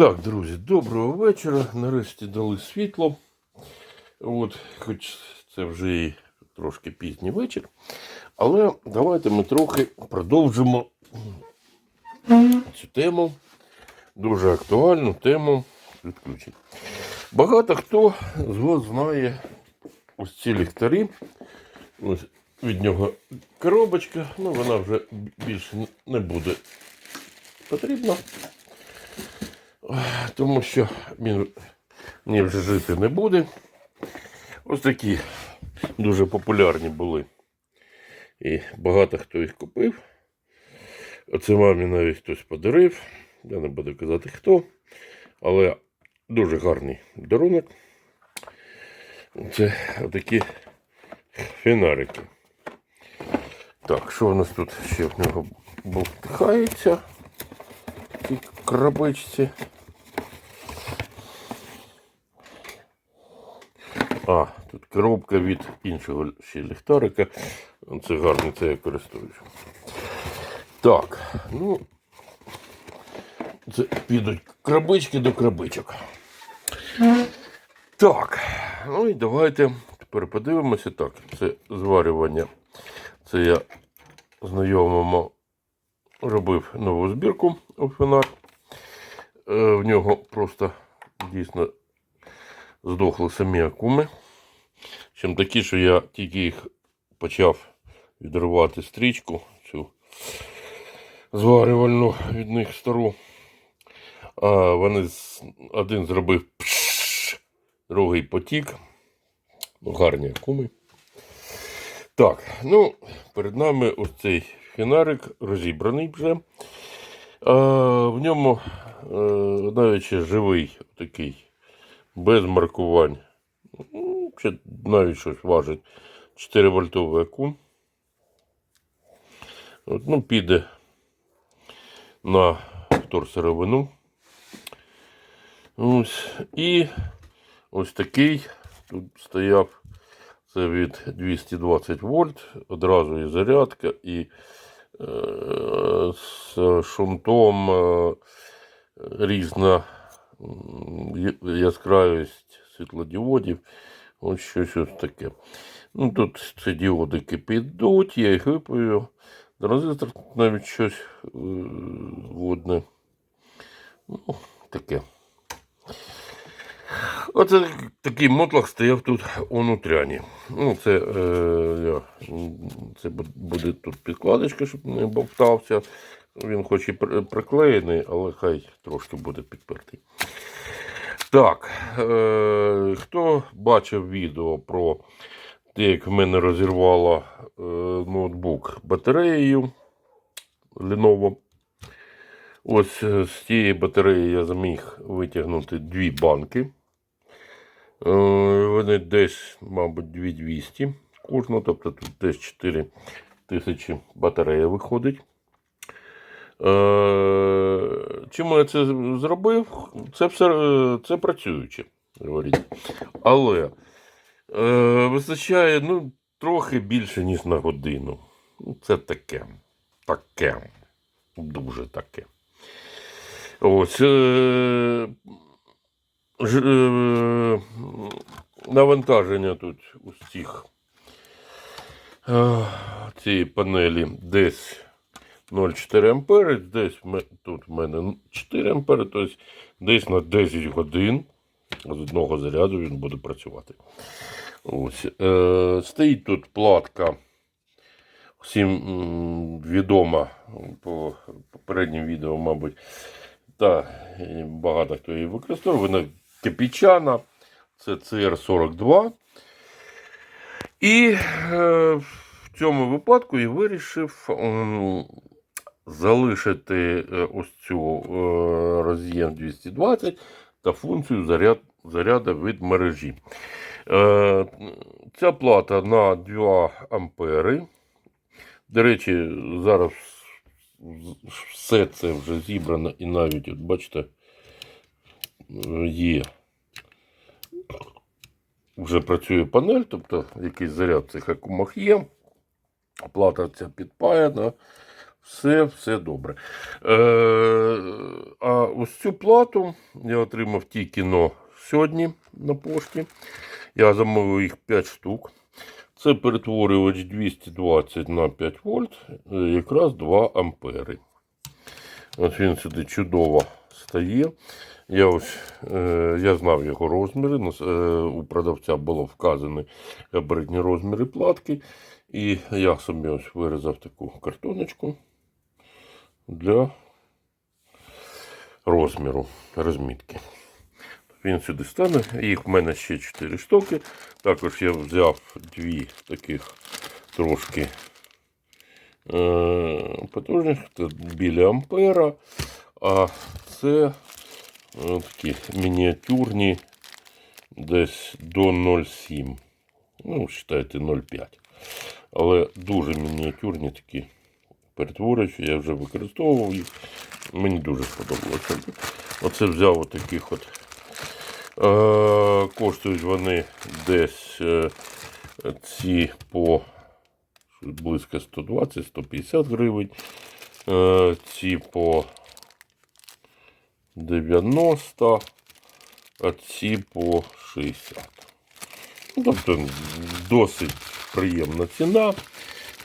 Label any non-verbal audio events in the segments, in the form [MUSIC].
Так, друзі, доброго вечора. Нарешті дали світло. От, хоч це вже і трошки пізній вечір. Але давайте ми трохи продовжимо цю тему. Дуже актуальну тему відключень. Багато хто з вас знає ось ці ліхтарі. Ось від нього коробочка, ну вона вже більше не буде потрібна тому що він мені вже жити не буде. Ось такі дуже популярні були. І багато хто їх купив. Оце мамі навіть хтось подарив. Я не буду казати хто. Але дуже гарний дарунок. Це такі фінарики. Так, що у нас тут ще в нього болтихається? в цій крабичці. А, тут коробка від іншого ще ліхтарика. Це гарний, це я користуюсь. Так, ну це підуть крабички до крабичок. Так, ну і давайте тепер подивимося. Так, це зварювання. Це я знайомому робив нову збірку фонар. Е, В нього просто дійсно здохли самі акуми. Чим такі, що я тільки їх почав відривати стрічку, цю зварювальну від них стару. А вони один зробив пш, другий потік. Ну, гарні акуми. Так, ну, перед нами ось цей фінарик розібраний вже. А, в ньому е, навіть живий такий, без маркувань. Ще навіть щось важить. 4 вольтовий акум. От, ну, піде на вторсировину. Ось. І ось такий тут стояв. Це від 220 вольт. Одразу і зарядка, і е, з шунтом е, різна яскравість світлодіодів. Ось щось ось таке. Ну, тут ці діодики підуть, я їх випаю. Транзистор навіть щось е, водне. Ну, таке. Оце такий мотлах стояв тут у нутряні. Ну, це, е, це буде тут підкладочка, щоб не бовтався. Він хоч і приклеєний, але хай трошки буде підпертий. Так, е, хто бачив відео про те, як в мене розірвало е, ноутбук батареєю Lenovo. Ось е, з цієї батареї я зміг витягнути дві банки. Е, Вони десь, мабуть, 2200 кожного, тобто тут десь 4 тисячі батарея виходить. Е, Чому я це зробив? Це все е, це працююче. Але е, вистачає ну, трохи більше, ніж на годину. Ну, Це таке. Таке. Дуже таке. Ось. Е, ж, е, навантаження тут усіх е, цієї панелі десь 0,4 ампери, десь тут в мене 4 ампери, тобто десь на 10 годин з одного заряду він буде працювати. Ось. Е, стоїть тут платка. Всім відома по попереднім відео, мабуть. Та багато хто її використовує. Вона кипічана, це CR42. І е, в цьому випадку я вирішив залишити е, ось цю е, роз'єм 220 та функцію заряд, заряду від мережі. Е, ця плата на 2 ампери. До речі, зараз все це вже зібрано і навіть, от бачите, є. Вже працює панель, тобто якийсь заряд цих акумах є. Плата ця підпаяна, Все, все добре. Е, а ось цю плату я отримав тільки но сьогодні на пошті. Я замовив їх 5 штук. Це перетворювач 220 на 5 вольт, е, якраз 2 ампери. Ось він сюди чудово стає. Я ось е, я знав його розміри. е, У продавця було вказані габаритні розміри платки. І я собі ось вирізав таку картоночку для розміру розмітки. Він сюди стане. Їх в мене ще 4 штуки. Також я взяв дві таких трошки е, потужних, це біля ампера. А це е, такі мініатюрні десь до 0,7. Ну, вважайте 0,5. Але дуже мініатюрні такі перетворюючі. Я вже використовував їх. Мені дуже сподобалося. Оце взяв отаких от. Е, коштують вони десь е, ці по близько 120-150 гривень. Е, ці по 90, а ці по 60. Ну, тобто досить приємна ціна.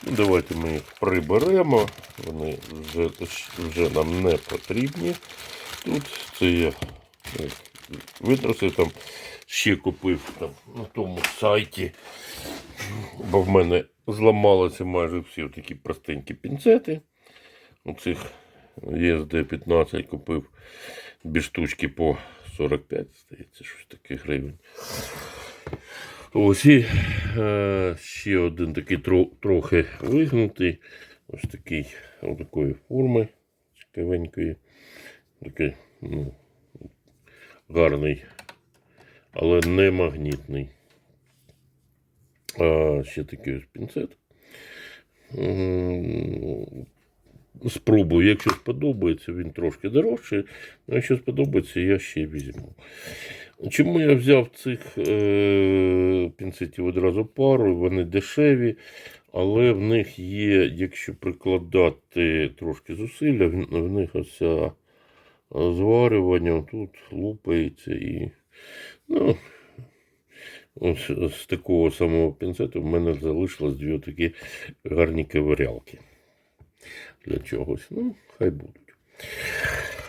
Ну, Давайте ми їх приберемо. Вони вже, вже нам не потрібні. Тут це я витрусив там, ще купив там на тому сайті, бо в мене зламалися майже всі такі простенькі пінцети. Оцих ESD 15 купив дві штучки по 45, здається, щось таке гривень. Ось і е, ще один такий тро, трохи вигнутий. Ось такий такої форми цікавенької. Такий ну, гарний, але не магнітний. А ще такий ось пінцет. Спробую, якщо сподобається, він трошки дорожчий. Ну, якщо сподобається, я ще візьму. Чому я взяв цих е, пінцетів одразу пару, вони дешеві, але в них є, якщо прикладати трошки зусилля, в, них оця зварювання тут лупається і. Ну, ось з такого самого пінцету в мене залишилось дві такі гарні ковирялки для чогось. Ну, хай будуть.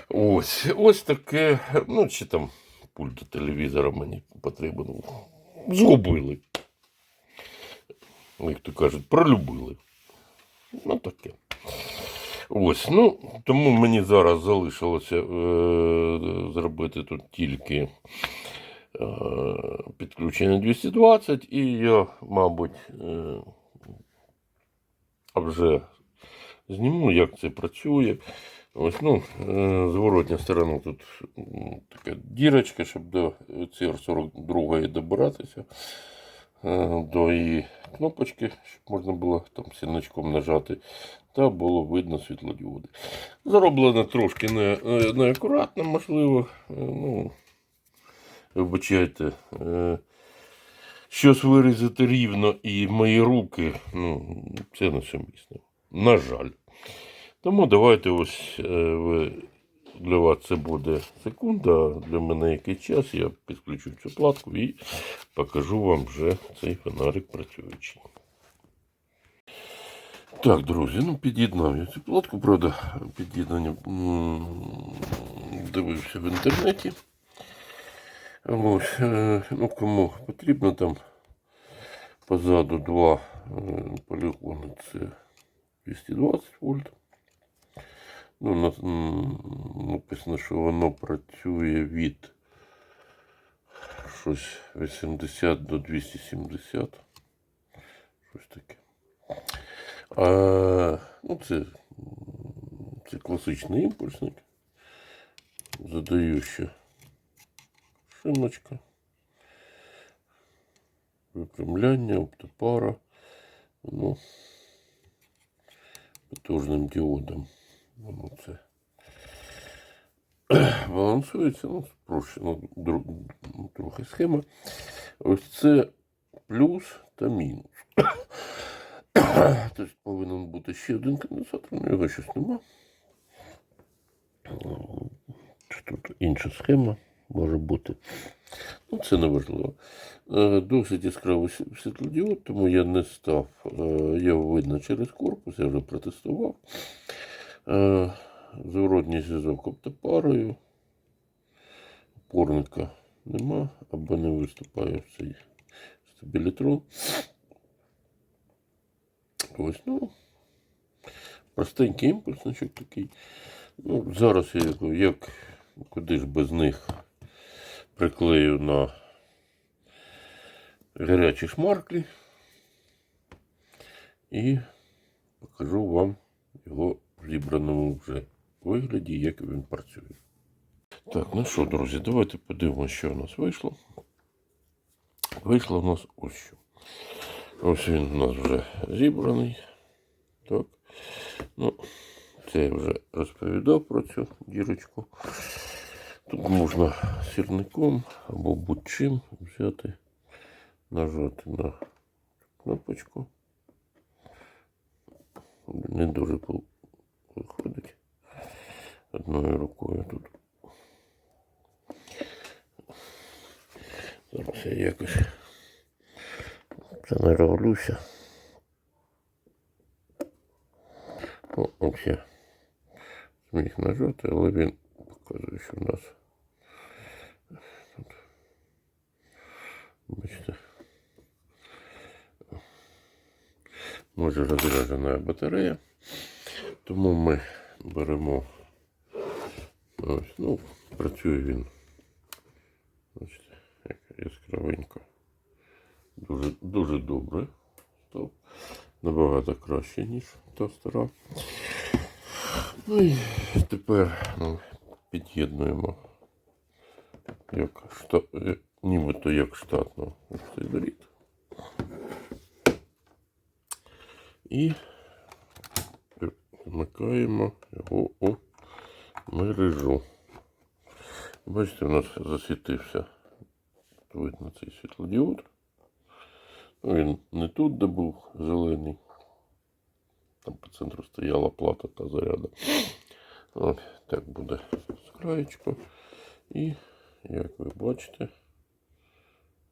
Ось, ось таке, ну, чи там пульт до телевізора мені потрібен. Згубили. Як то кажуть, пролюбили. Ну таке. Ось, ну, тому мені зараз залишилося е, зробити тут тільки е, підключення 220, і я, мабуть, е, вже зніму, як це працює. Ось, ну, е, зворотня сторона тут така дірочка, щоб до CR42 добиратися е, до її кнопочки, щоб можна було там сіночком нажати, та було видно світлодіоди. Зроблено трошки не, е, можливо. Е, Ну, вибачайте. Щось вирізати рівно і мої руки, ну, це несумісно. На жаль. Тому давайте ось е, для вас це буде секунда, для мене який час. Я підключу цю платку і покажу вам вже цей фонарик працюючий. Так, друзі, ну під'єднав я цю платку, правда, під'єднання дивився в інтернеті. Ось, е, ну кому потрібно там позаду два е, полігони, це 220 вольт. Ну, написано, що воно працює від щось 80 до 270. Щось таке. А, ну, це, це класичний імпульсник. Задаюча шимочка. Випрямляння, оптопара. Ну, потужним діодом. Воно це [CLEARS THROAT] балансується, ну, спрощена дру- трохи схема. Ось це плюс та мінус. [CLEARS THROAT] Тобто повинен бути ще один конденсатор, але його щось нема. Чи Тут інша схема може бути. Ну, це не важливо. Е, Досить яскравий сві- світлодіод, тому я не став. е, Його видно через корпус, я вже протестував. Е, Зворотній зв'язок оптопарою. Опорника нема, або не виступає в цей стабілітрон. Ось, ну, простенький імпульсничок такий. Ну, зараз я як куди ж без них приклею на гарячі шмарклі і покажу вам його зібраному вже вигляді, як він працює. Так, ну що, друзі, давайте подивимося, що у нас вийшло. Вийшло у нас ось що. Ось він у нас вже зібраний. Так. Ну, це я вже розповідав про цю дірочку. Тут можна сірником або будь-чим взяти, нажати на кнопочку. Не дуже виходить одною рукою тут. Зараз я якось це не ровлюся. О, ось я зміг нажати, але він показує, що в нас тут, бачите, може розряджена батарея. Тому ми беремо ось, ну, працює він. Бачите, як яскравенько. Дуже, дуже добре. Став. Набагато краще, ніж та стара. Ну і тепер ну, під'єднуємо як шта... нібито як штатно цей дріт. І вмикаємо його у мережу. Бачите, у нас засвітився видно цей світлодіод. Ну, він не тут, де був зелений. Там по центру стояла плата та заряда. От, так буде з краєчку. І, як ви бачите,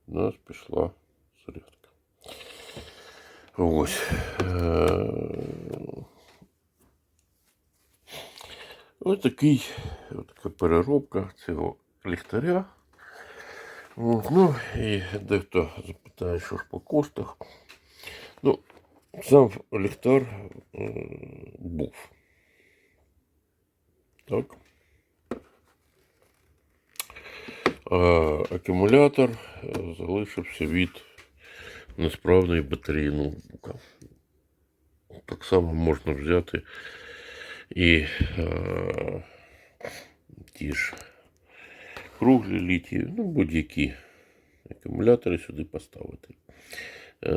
у нас пішла зарядка. Ось. Ось такий, ось така переробка цього ліхтаря. Ну і дехто запитає, що ж по коштах. Ну, сам ліхтар е, був. Так. А акумулятор е, залишився від несправної батареї ноутбука. Так само можна взяти і е, ті ж круглі літії, ну будь-які акумулятори сюди поставити. Е,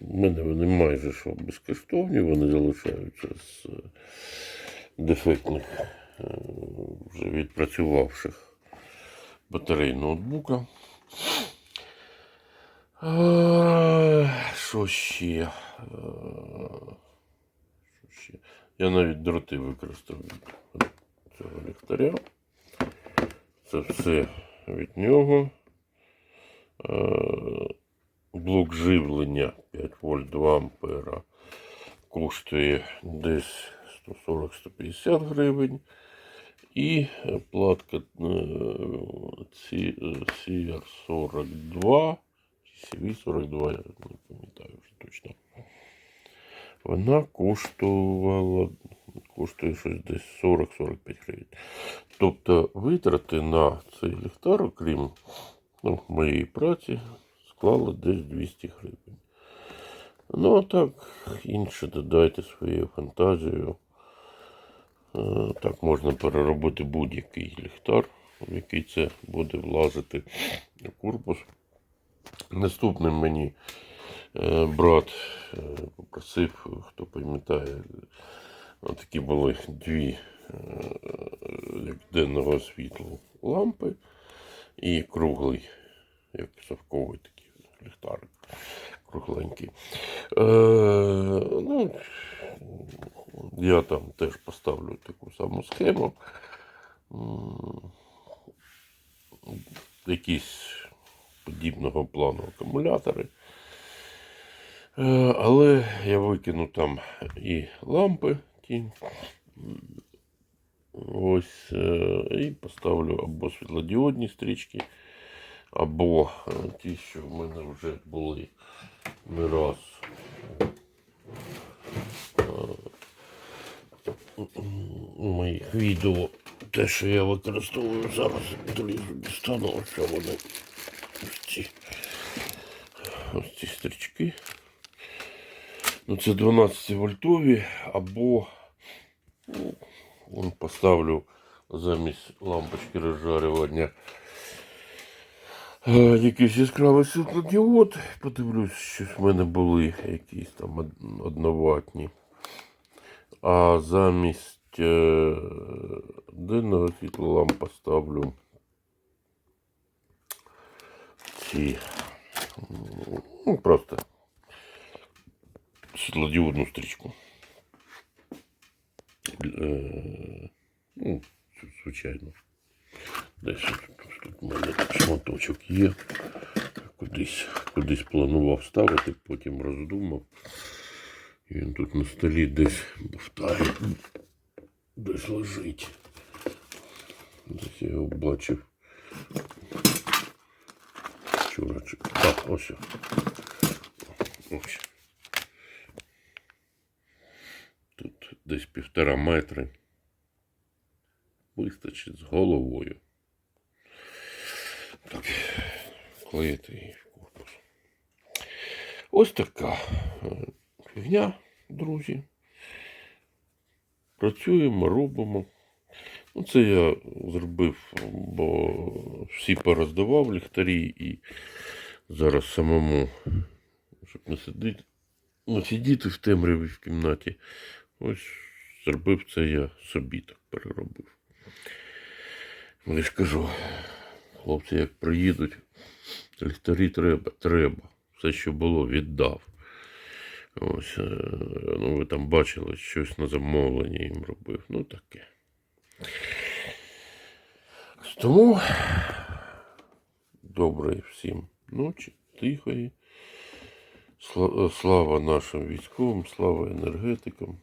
В мене вони майже що безкоштовні, вони залишаються з е, дефектних, е, вже відпрацювавших батарей ноутбука. Е, Що ще? Ще? Я навіть дроти використав від цього ліхтаря. Це все від нього. Е, Блок живлення 5 вольт 2 ампера коштує десь 140-150 гривень. І платка е, ці- е, CR42 чи CV42, я не пам'ятаю вже точно. Вона коштувала, коштує щось десь 40-45 гривень. Тобто витрати на цей ліхтар, окрім ну, моєї праці, склали десь 200 гривень. Ну, а так, інше додайте своєю фантазією. Е, Так можна переробити будь-який ліхтар, в який це буде влазити корпус. Наступним мені брат е, попросив, хто пам'ятає, такі були дві е, як денного світлу лампи і круглий, як совковий такий ліхтарик. кругленький. Е, ну, я там теж поставлю таку саму схему. Якісь подібного плану акумулятори. Е, Але я викину там і лампи ті. Ось е, і поставлю або світлодіодні стрічки, або е, ті, що в мене вже були не раз. Моїх відео те, що я використовую зараз, долізу дістану, що вони. Ось ці, ось ці стрічки. Ну, це 12 вольтові, або ну, поставлю замість лампочки розжарювання е, якийсь яскравий світлодіод. Подивлюсь, що в мене були якісь там одноватні. А замість е, денного світла ламп поставлю ці ну, просто світлодіодну стрічку. Е, ну, звичайно. Десь тут, тут у мене шматочок є. Кудись, кудись планував ставити, потім роздумав. І він тут на столі десь бовтає, десь лежить. Десь я його бачив. Вчора. Так, ось. Ось. Тут десь півтора метри. Вистачить з головою. Так, клеїти її в корпус. Ось така е, фігня, друзі. Працюємо, робимо. Ну, це я зробив, бо всі пороздавав ліхтарі і зараз самому, щоб не сидіти, не сидіти в темряві в кімнаті. Ось зробив це я собі так переробив. Я ж кажу, хлопці, як приїдуть, ліхтарі треба, треба. Все, що було, віддав. Ось, е, ну ви там бачили, щось на замовлення їм робив. Ну таке. Тому доброї всім ночі, тихої. Слава нашим військовим, слава енергетикам.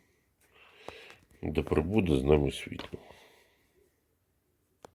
Да прибуде з нами світло.